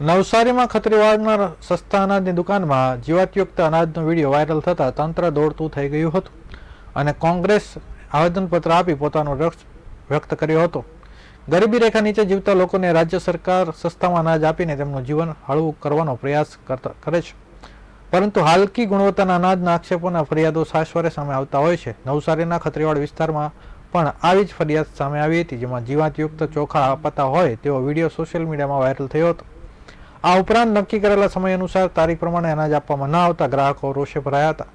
નવસારીમાં ખત્રીવાડના સસ્તા અનાજની દુકાનમાં જીવાતયુક્ત અનાજનો વીડિયો વાયરલ થતાં તંત્ર દોડતું થઈ ગયું હતું અને કોંગ્રેસ આવેદનપત્ર આપી પોતાનો રક્ષ વ્યક્ત કર્યો હતો. ગરીબી રેખા નીચે જીવતા લોકોને રાજ્ય સરકાર સસ્તામાં અનાજ આપીને તેમનું જીવન હળવું કરવાનો પ્રયાસ કરે છે. પરંતુ હાલકી ગુણવત્તાના અનાજના આક્ષેપોના ફરિયાદો સાશ્વરે સામે આવતા હોય છે. નવસારીના ખત્રીવાડ વિસ્તારમાં પણ આવી જ ફરિયાદ સામે આવી હતી, જેમાં જીવાતયુક્ત ચોખા અપાતા હોય તેવો વીડિયો સોશિયલ મીડિયામાં વાયરલ થયો હતો. આ ઉપરાંત નક્કી કરેલા સમય અનુસાર તારીખ પ્રમાણે અનાજ આપવામાં ન આવતા ગ્રાહકો રોષે ભરાયા હતા.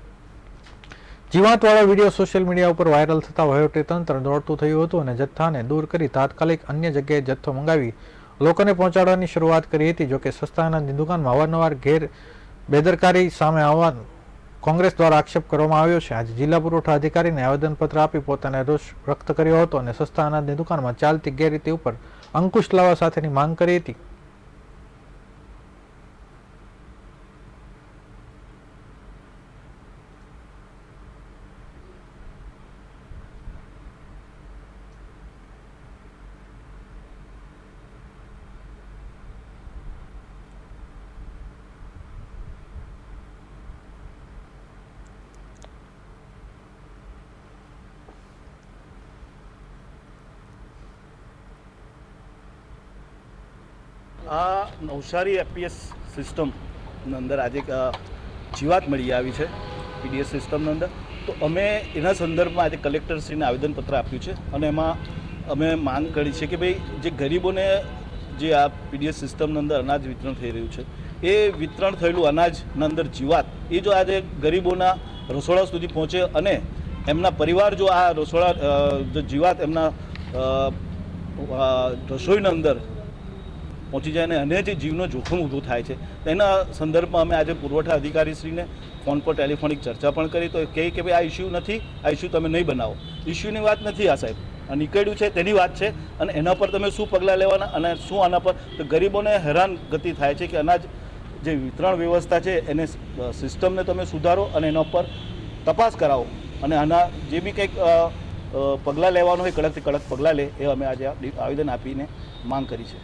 જીવાતવાળો વીડિયો સોશિયલ મીડિયા ઉપર વાયરલ થતા વહીવટી તંત્ર દોડતું થયું હતું અને જથ્થાને દૂર કરી તાત્કાલિક અન્ય જગ્યાએ જથ્થો મંગાવી લોકોને પહોંચાડવાની શરૂઆત કરી હતી, જોકે સસ્તા અનાજની દુકાનમાં અવારનવાર ઘેર બેદરકારી સામે આવવાનું કોંગ્રેસ દ્વારા આક્ષેપ કરવામાં આવ્યો છે. આજે જિલ્લા પુરવઠા અધિકારીને આવેદનપત્ર આપી પોતાને રોષ વ્યક્ત કર્યો હતો અને સસ્તા અનાજની દુકાનમાં ચાલતી ગેરરીતિ ઉપર અંકુશ લાવવા સાથેની માંગ કરી હતી. આ નવસારી એપીએસ સિસ્ટમની અંદર આજે જીવાત મળી આવી છે, પીડીએસ સિસ્ટમની અંદર. તો અમે એના સંદર્ભમાં આજે કલેક્ટરશ્રીને આવેદનપત્ર આપ્યું છે અને એમાં અમે માંગ કરી છે કે ભાઈ, જે ગરીબોને જે આ પીડીએસ સિસ્ટમની અંદર અનાજ વિતરણ થઈ રહ્યું છે, એ વિતરણ થયેલું અનાજની અંદર જીવાત, એ જો આજે ગરીબોના રસોડા સુધી પહોંચે અને એમના પરિવાર જો આ રસોડા જો જીવાત એમના રસોઈના અંદર પહોંચી જાય અને અને જે જીવનો જોખમ ઊભું થાય છે. તેના સંદર્ભમાં અમે આજે પુરવઠા અધિકારીશ્રીને ફોન પર ટેલિફોનિક ચર્ચા પણ કરી તો કહે કે ભાઈ, આ ઇસ્યુ નથી, આ ઇસ્યુ તમે નહીં બનાવો. ઇસ્યુની વાત નથી આ સાહેબ. નીકળ્યું છે તેની વાત છે અને એના પર તમે શું પગલાં લેવાના અને શું આના પર? તો ગરીબોને હેરાન ગતિ થાય છે કે અનાજ જે વિતરણ વ્યવસ્થા છે એને સિસ્ટમને તમે સુધારો અને એના પર તપાસ કરાવો અને આના જે બી કંઈક પગલાં લેવાનું હોય, કડકથી કડક પગલાં લે એ અમે આજે આવેદન આપીને માંગ કરી છે.